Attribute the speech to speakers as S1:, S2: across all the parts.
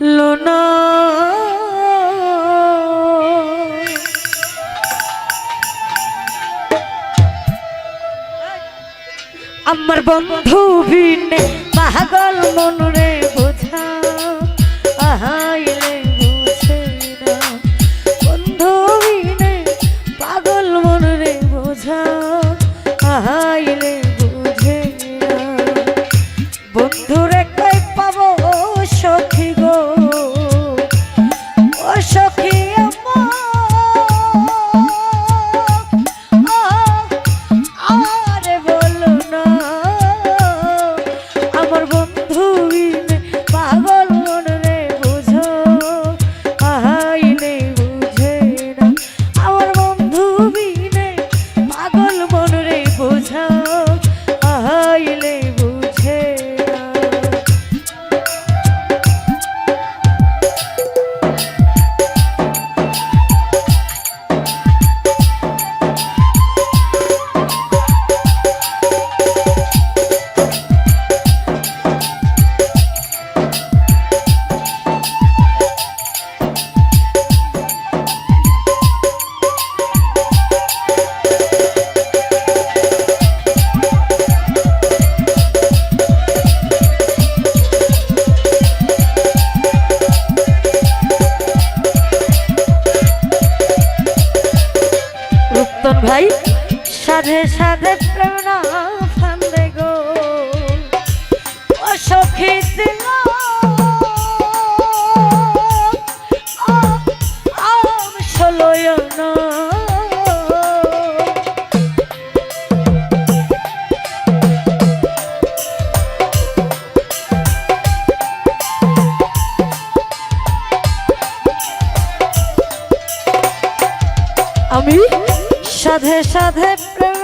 S1: লোনা। আমার বন্ধু ভিনে পাগল মনরে বোঝা। আহাই রতন ভাই সাধে সাধে প্রেম না সাধে সাধে প্রেম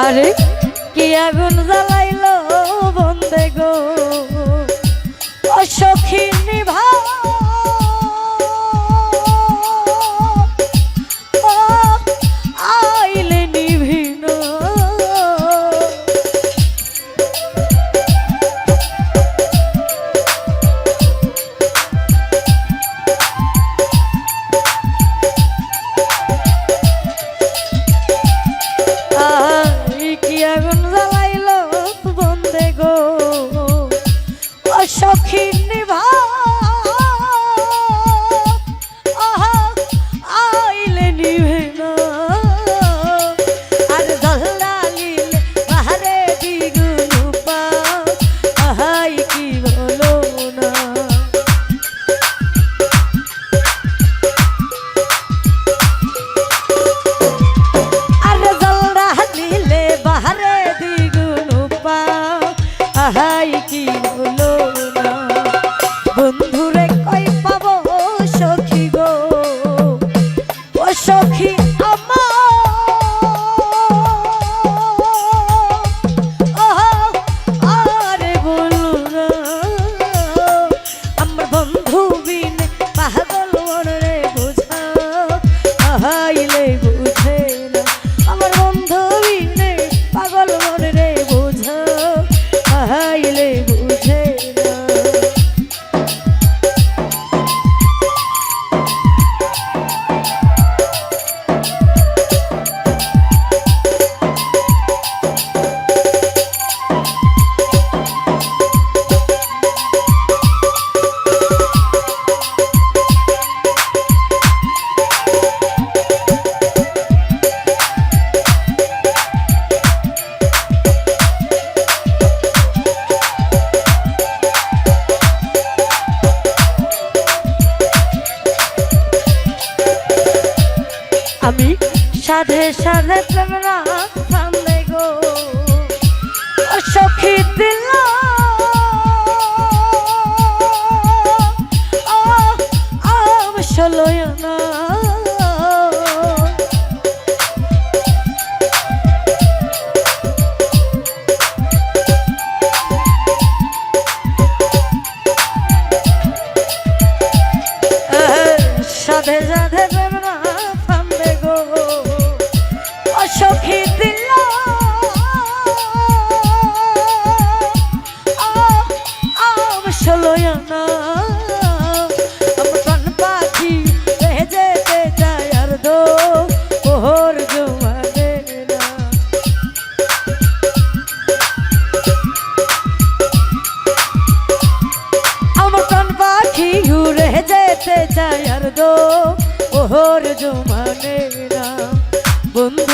S1: আরে কি আগুন জ্বালাইল বন্দে গো? অসখিনী নিভা সাধে না বন্ধুরে